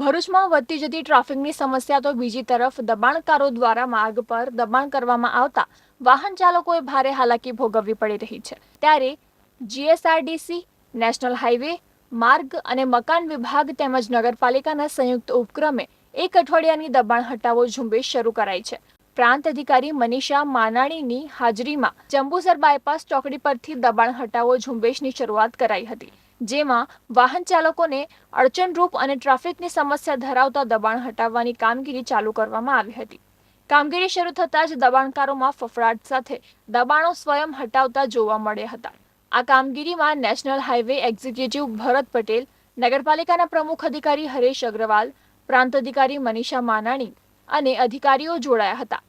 ભરૂચમાં વધતી જતી ટ્રાફિકની સમસ્યા તો બીજી તરફ દબાણકારો દ્વારા માર્ગ પર દબાણ કરવામાં આવતા વાહન ચાલકોએ ભારે હાલાકી ભોગવવી પડી રહી છે. ત્યારે જીએસઆરડીસી, નેશનલ હાઈવે, માર્ગ અને મકાન વિભાગ તેમજ નગરપાલિકાના સંયુક્ત ઉપક્રમે એક અઠવાડિયાની દબાણ હટાવો ઝુંબેશ શરૂ કરાઈ છે. પ્રાંત અધિકારી મનીષા માનાણીની હાજરીમાં જંબુસર બાયપાસ ચોકડી પરથી દબાણ હટાવો ઝુંબેશની શરૂઆત કરાઈ હતી. જેમાં વાહન ચાલકોને અડચણરૂપ અને ટ્રાફિકની સમસ્યા ધરાવતા દબાણ હટાવવાની કામગીરી ચાલુ કરવામાં આવી હતી. કામગીરી શરૂ થતાં જ દબાણકારોમાં ફફડાટ સાથે દબાણો સ્વયં હટાવતા જોવા મળ્યા હતા. આ કામગીરીમાં national highway executive Bharat Patel, નગરપાલિકાના પ્રમુખ અધિકારી હરેશ અગ્રવાલ, પ્રાંત અધિકારી મનીષા માનાણી અને અધિકારીઓ જોડાયા હતા.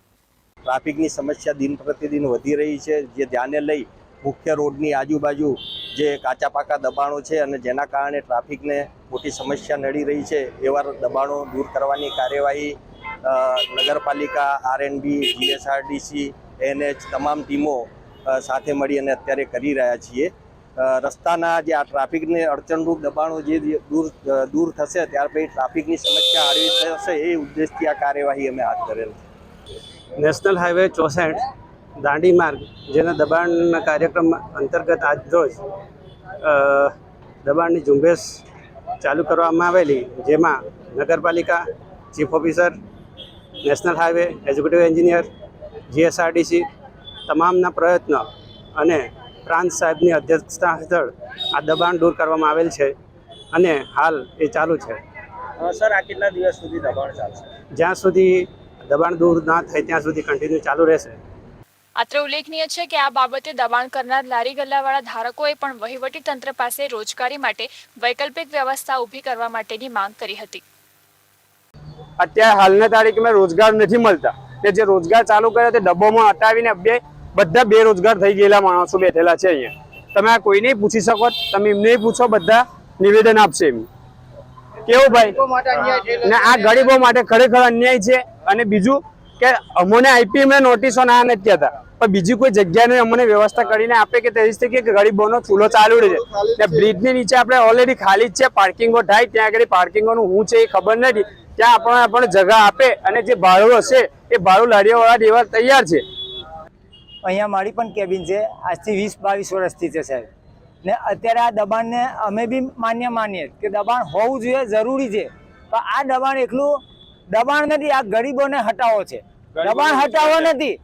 ટ્રાફિકની સમસ્યા દિન પ્રતિદિન વધી રહી છે. જે ધ્યાને લઈ મુખ્ય રોડની આજુબાજુ જે કાચા પાકા દબાણો છે અને જેના કારણે ટ્રાફિકને મોટી સમસ્યા નડી રહી છે, એવા દબાણો દૂર કરવાની કાર્યવાહી નગરપાલિકા આરએનબી જીએસઆરડીસી એનએચ તમામ ટીમો સાથે મળી અને અત્યારે કરી રહ્યા છીએ. રસ્તાના જે આ ટ્રાફિકને અડચણરૂપ દબાણો જે દૂર દૂર થશે ત્યાર પછી ટ્રાફિકની સમસ્યા હળવી થશે એ ઉદ્દેશથી આ કાર્યવાહી અમે હાથ ધરેલ છે. નેશનલ હાઈવે ચોસઠ દાંડી માર્ગ જેના દબાણના કાર્યક્રમ અંતર્ગત આજરોજ દબાણની ઝુંબેશ ચાલુ કરવામાં આવેલી જેમાં નગરપાલિકા chief officer national highway executive engineer GSRDC તમામના પ્રયત્ન અને પ્રાંત સાહેબની અધ્યક્ષતા હેઠળ આ દબાણ દૂર કરવામાં આવેલ છે અને હાલ એ ચાલુ છે. સર આ કેટલા દિવસ સુધી દબાણ ચાલશે? જ્યાં સુધી દબાણ દૂર ના થાય ત્યાં સુધી કન્ટિન્યુ ચાલુ રહેશે. અત્રે ઉલ્લેખનીય છે કે આ બાબતે દબાણ કરનાર લારી ગલ્લાવાળા ધારકોએ પણ વહીવટી તંત્ર પાસે રોજગારી માટે વૈકલ્પિક વ્યવસ્થા ઊભી કરવા માટેની માંગ કરી હતી. અત્યારે હાલના તારીખમાં રોજગાર નથી મળતા. કે જે રોજગાર ચાલુ કર્યા તે ડબ્બોમાં હટાવીને બે બધા બેરોજગાર થઈ ગયેલા માણસો બેઠેલા છે અહીંયા. તમે આ કોઈને પૂછી શકો? તમે એમને પૂછો બધા નિવેદન આપશે એમ કેવું ભાઈ? ને આ ગરીબો માટે ખરેખર અન્યાય છે. અને બીજું કે અમોને આઈપીએમ નોટિસો ના નથી કહેતા પણ બીજી કોઈ જગ્યાને અમને વ્યવસ્થા કરીને આપે કે તેવી કે ગરીબોનો ચૂલો ચાલુ રહે છે. ને બ્રિજની નીચે આપણે ઓલરેડી ખાલી જ છે પાર્કિંગો થાય ત્યાં આગળ પાર્કિંગોનું હું છે એ ખબર નથી. ત્યાં આપણને આપણને જગા આપે અને જે ભાડું હશે એ ભાડું લાડીઓવાળા દેવા તૈયાર છે. અહીંયા મારી પણ કેબિન છે. આજથી વીસ બાવીસ વર્ષથી છે સાહેબ. ને અત્યારે આ દબાણને અમે બી માન્ય માનીએ કે દબાણ હોવું જોઈએ જરૂરી છે. પણ આ દબાણ એકલું દબાણ નથી આ ગરીબોને હટાવો છે. દબાણ હટાવો નથી.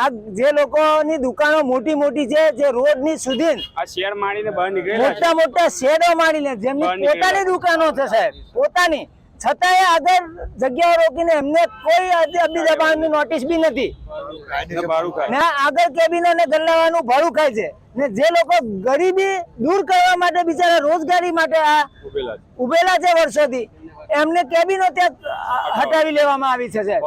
આ જે લોકોની દુકાનો મોટી મોટી છે જે રોડની સુધી આ શેર માણીને બહાર નીકળેલા મોટા મોટા શેડો મારીને જેમની પોતાની દુકાનો છે સાહેબ પોતાની. છતાંય આગળ જગ્યાઓ રોકીને એમને કોઈ અબી દબાણની નોટિસ બી નથી. ને આગળ કેબિનો ને ગલ્લાવાનું ભાડું ખાય છે. ને જે લોકો ગરીબી દૂર કરવા માટે બિચારા રોજગારી માટે આ ઉભેલા છે. વર્ષોથી એમને કેબિનો ત્યાં હટાવી લેવામાં આવી છે સાહેબ.